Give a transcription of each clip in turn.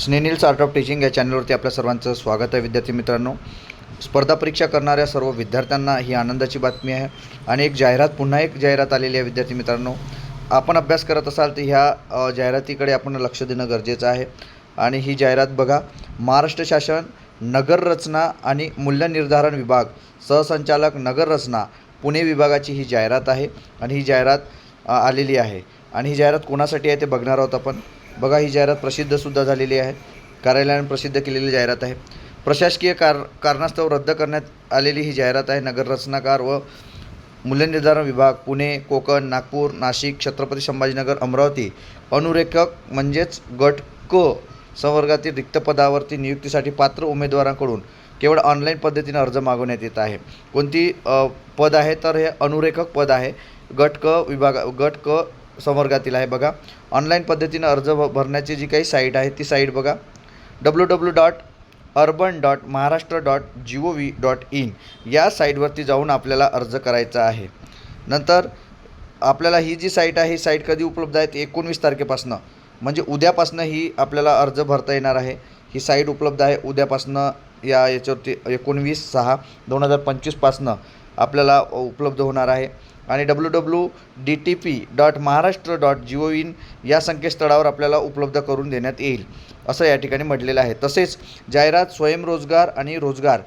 स्नेनिल्स art of teaching या चॅनलवरती आपल्या सर्वांचं स्वागत आहे. विद्यार्थी मित्रांनो स्पर्धा परीक्षा करणाऱ्या सर्व विद्यार्थ्यांना ही आनंदाची बातमी आहे. आणि एक जाहिरात पुन्हा एक जाहिरात आलेली आहे विद्यार्थी मित्रांनो. आपण अभ्यास करत असाल तर ह्या जाहिरातीकडे आपण लक्ष देणं गरजेचं आहे. आणि ही जाहिरात बघा महाराष्ट्र शासन नगर रचना आणि मूल्यनिर्धारण विभाग सहसंचालक नगर रचना पुणे विभागाची ही जाहिरात आहे. आणि ही जाहिरात आलेली आहे. आणि ही जाहिरात कोणासाठी आहे ते बघणार आहोत आपण? बघा ही जाहिरात प्रसिद्धसुद्धा झालेली आहे. कार्यालयाने प्रसिद्ध केलेली जाहिरात आहे. प्रशासकीय कार कारणास्तव रद्द करण्यात आलेली ही जाहिरात आहे. नगररचनाकार व मूल्यनिर्धारण विभाग पुणे कोकण नागपूर नाशिक छत्रपती संभाजीनगर अमरावती. अनुरेखक म्हणजेच गट क संवर्गातील रिक्त पदावरती नियुक्तीसाठी पात्र उमेदवारांकडून केवळ ऑनलाईन पद्धतीने अर्ज मागवण्यात येत आहे. कोणती पद आहे? तर हे अनुरेखक पद आहे. गट क विभाग गट क संवर्गातील आहे बघा. ऑनलाईन पद्धतीनं अर्ज भ- भरण्याची जी काही साईट आहे ती साईट बघा. W W dot urban dot Maharashtra dot G O V dot in या साईटवरती जाऊन आपल्याला अर्ज करायचा आहे. नंतर आपल्याला ही जी साईट आहे ही साईट कधी उपलब्ध आहे ती एकोणवीस तारखेपासनं. म्हणजे उद्यापासनं ही आपल्याला अर्ज भरता येणार आहे. ही साईट उपलब्ध आहे उद्यापासनं या याच्यावरती एकोणवीस सहा दोन हजार पंचवीसपासनं आपल्याला उपलब्ध होणार आहे. आणि W W D T P dot Maharashtra dot G O in या संकेतस्थळावर आपल्याला उपलब्ध करून देण्यात येईल असं या ठिकाणी म्हटलेलं आहे. तसेच जाहिरात स्वयंरोजगार आणि रोजगार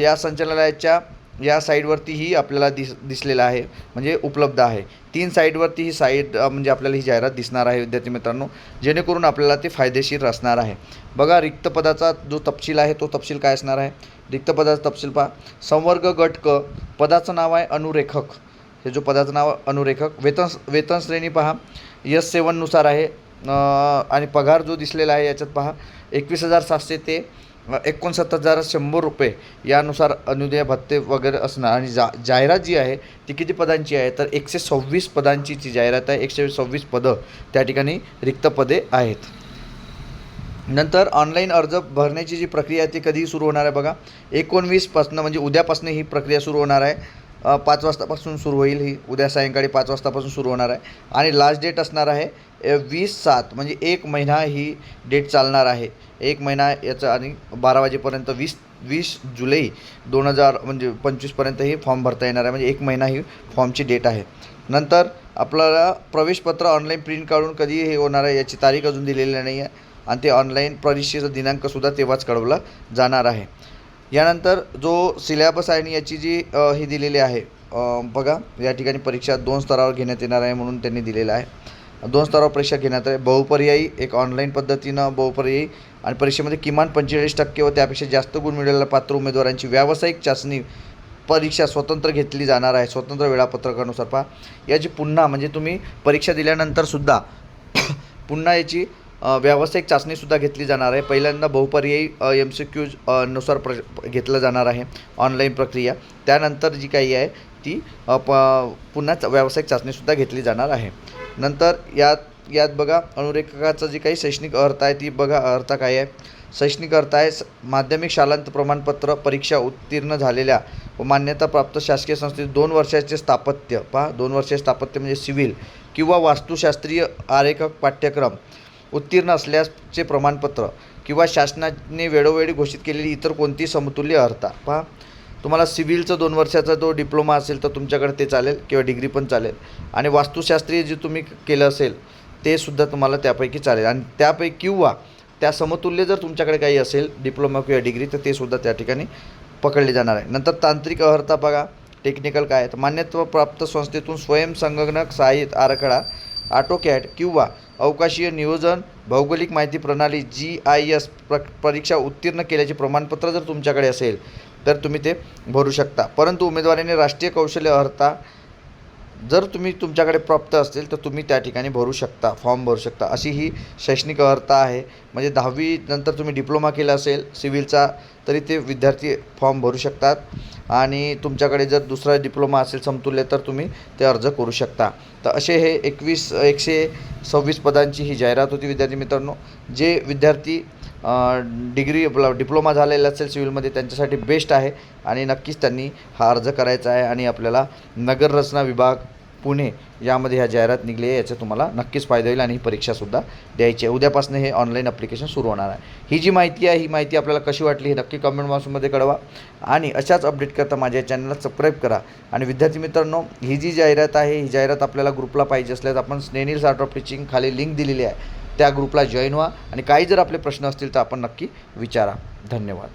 या संचालनालयाच्या या साईडवरतीही आपल्याला दिस दिसलेलं आहे म्हणजे उपलब्ध आहे. तीन साईडवरती ही साईड म्हणजे आपल्याला ही जाहिरात दिसणार आहे विद्यार्थी मित्रांनो जेणेकरून आपल्याला ते फायदेशीर असणार आहे. बघा रिक्त पदाचा जो तपशील आहे तो तपशील काय असणार आहे? रिक्त पदाचा तपशील पहा. संवर्ग गट क पदाचं नाव आहे अनुरेखक. हे जो पदाचं नाव अनुरेखक वेतन वेतन श्रेणी पहा. यस सेवननुसार आहे. आणि पगार जो दिसलेला आहे याच्यात पहा. एकवीस हजार सातशे ते एकोणसत्तर हजार शंभर रुपये यानुसार अनुदय भत्ते वगैरे असणार. आणि जा जाहिरात जी आहे ती किती पदांची आहे? तर एकशे सव्वीस पदांची जी जाहिरात आहे एकशे सव्वीस पदं त्या ठिकाणी रिक्त पदे आहेत. नंतर ऑनलाईन अर्ज भरण्याची जी प्रक्रिया आहे ती कधी सुरू होणार आहे बघा. एकोणवीसपासनं म्हणजे उद्यापासून ही प्रक्रिया सुरू होणार आहे. पाच वाजतापासून सुरू होईल ही. उद्या सायंकाळी पाच वाजतापासून सुरू होणार आहे. आणि लास्ट डेट असणार आहे वीस सात म्हणजे एक महिना ही डेट चालणार आहे. एक महिना याचं आणि बारा वाजेपर्यंत वीस वीस जुलै दोन हजार म्हणजे पंचवीसपर्यंत ही फॉर्म भरता येणार आहे. म्हणजे एक महिना ही फॉर्मची डेट आहे. नंतर आपल्याला प्रवेशपत्र ऑनलाईन प्रिंट काढून कधी हे होणार आहे याची तारीख अजून दिलेली नाही आहे आणि ते ऑनलाईन परीक्षेचा दिनांकसुद्धा तेव्हाच कळवला जाणार आहे. यानंतर जो सिलॅबस आहे आणि याची जी ही दिलेली आहे बघा या ठिकाणी परीक्षा दोन स्तरावर घेण्यात येणार आहे म्हणून त्यांनी दिलेलं आहे. दोन स्तरावर परीक्षा घेण्यात आहे बहुपर्यायी एक ऑनलाईन पद्धतीनं बहुपर्यायी आणि परीक्षेमध्ये किमान पंचेचाळीस टक्के व त्यापेक्षा जास्त गुण मिळालेल्या पात्र उमेदवारांची व्यावसायिक चाचणी परीक्षा स्वतंत्र घेतली जाणार आहे. स्वतंत्र वेळापत्रकानुसार पहा. याची पुन्हा म्हणजे तुम्ही परीक्षा दिल्यानंतरसुद्धा पुन्हा याची व्यावसायिक चाचणीसुद्धा घेतली जाणार आहे. पहिल्यांदा बहुपर्यायी एम सी क्यूजनुसार प्र घेतलं जाणार आहे ऑनलाईन प्रक्रिया. त्यानंतर जी काही आहे ती प पुन्हा व्यावसायिक चाचणीसुद्धा घेतली जाणार आहे. नंतर यात यात बघा अनुरेखकाचा जी काही शैक्षणिक अर्थ आहे ती बघा अर्थ काय आहे? शैक्षणिक अर्थ आहे माध्यमिक शालांत प्रमाणपत्र परीक्षा उत्तीर्ण झालेल्या व मान्यताप्राप्त शासकीय संस्थेत दोन वर्षाचे स्थापत्य. पहा दोन वर्षाचे स्थापत्य म्हणजे सिव्हिल किंवा वास्तुशास्त्रीय आरेखक पाठ्यक्रम. उत्तीर्ण असल्याचे प्रमाणपत्र किंवा शासनाने वेळोवेळी घोषित केलेली इतर कोणती समतुल्य अर्हता. पहा. तुम्हाला सिव्हिलचं दोन वर्षाचा जो डिप्लोमा असेल तर तुमच्याकडे ते चालेल किंवा डिग्री पण चालेल. आणि वास्तुशास्त्रीय जे तुम्ही केलं असेल ते सुद्धा तुम्हाला त्यापैकी चालेल. आणि त्यापैकी किंवा त्या समतुल्य जर तुमच्याकडे काही असेल डिप्लोमा किंवा डिग्री तर ते सुद्धा त्या ठिकाणी पकडले जाणार आहे. नंतर तांत्रिक अर्हता बघा. टेक्निकल काय आहेत? मान्यत्वप्राप्त संस्थेतून स्वयंसंगणक साहित्य आराखडा आटोकॅट किंवा अवकाशीय नियोजन भौगोलिक माहिती प्रणाली जी आय एस प्र परीक्षा उत्तीर्ण केल्याचे प्रमाणपत्र जर तुमच्याकडे असेल तर तुम्ही ते भरू शकता. परंतु उमेदवाराने राष्ट्रीय कौशल्य अर्हता जर तुम्ही तुमच्याकडे प्राप्त असेल तर तुम्ही त्या ठिकाणी भरू शकता फॉर्म भरू शकता. अशी ही शैक्षणिक अर्हता आहे. म्हणजे दहावी नंतर तुम्ही डिप्लोमा केला असेल सिव्हिलचा तरी ते विद्यार्थी फॉर्म भरू शकतात. आणि तुमच्याकडे जर दुसरा डिप्लोमा असेल समतुल्य तर तुम्ही ते अर्ज करू शकता. तर असे हे एकवीस एकशे सव्वीस पदांची ही जाहिरात होती विद्यार्थी मित्रांनो जे विद्यार्थी डिग्री डिप्लोमा झालेला असेल सिव्हिलमध्ये त्यांच्यासाठी बेस्ट आहे. आणि नक्कीच त्यांनी हा अर्ज करायचा आहे आणि आपल्याला नगररचना विभाग पुणे यामध्ये ह्या जाहिरात निघली आहे याचा तुम्हाला नक्कीच फायदा होईल आणि ही परीक्षासुद्धा द्यायची आहे. उद्यापासून हे ऑनलाईन ॲप्लिकेशन सुरू होणार आहे. ही जी माहिती आहे ही माहिती आपल्याला कशी वाटली हे नक्की कमेंट बॉक्समध्ये कळवा. आणि अशाच अपडेट करता माझ्या चॅनलला सबस्क्राईब करा. आणि विद्यार्थी मित्रांनो ही जी जाहिरात आहे ही जाहिरात आपल्याला ग्रुपला पाहिजे असल्यास आपण स्नेनील आर्ट ऑफ टीचिंग खाली लिंक दिलेली आहे. त्या ग्रुपला जॉईन व्हा आणि काही जर आपले प्रश्न असतील तर आपण नक्की विचारा. धन्यवाद.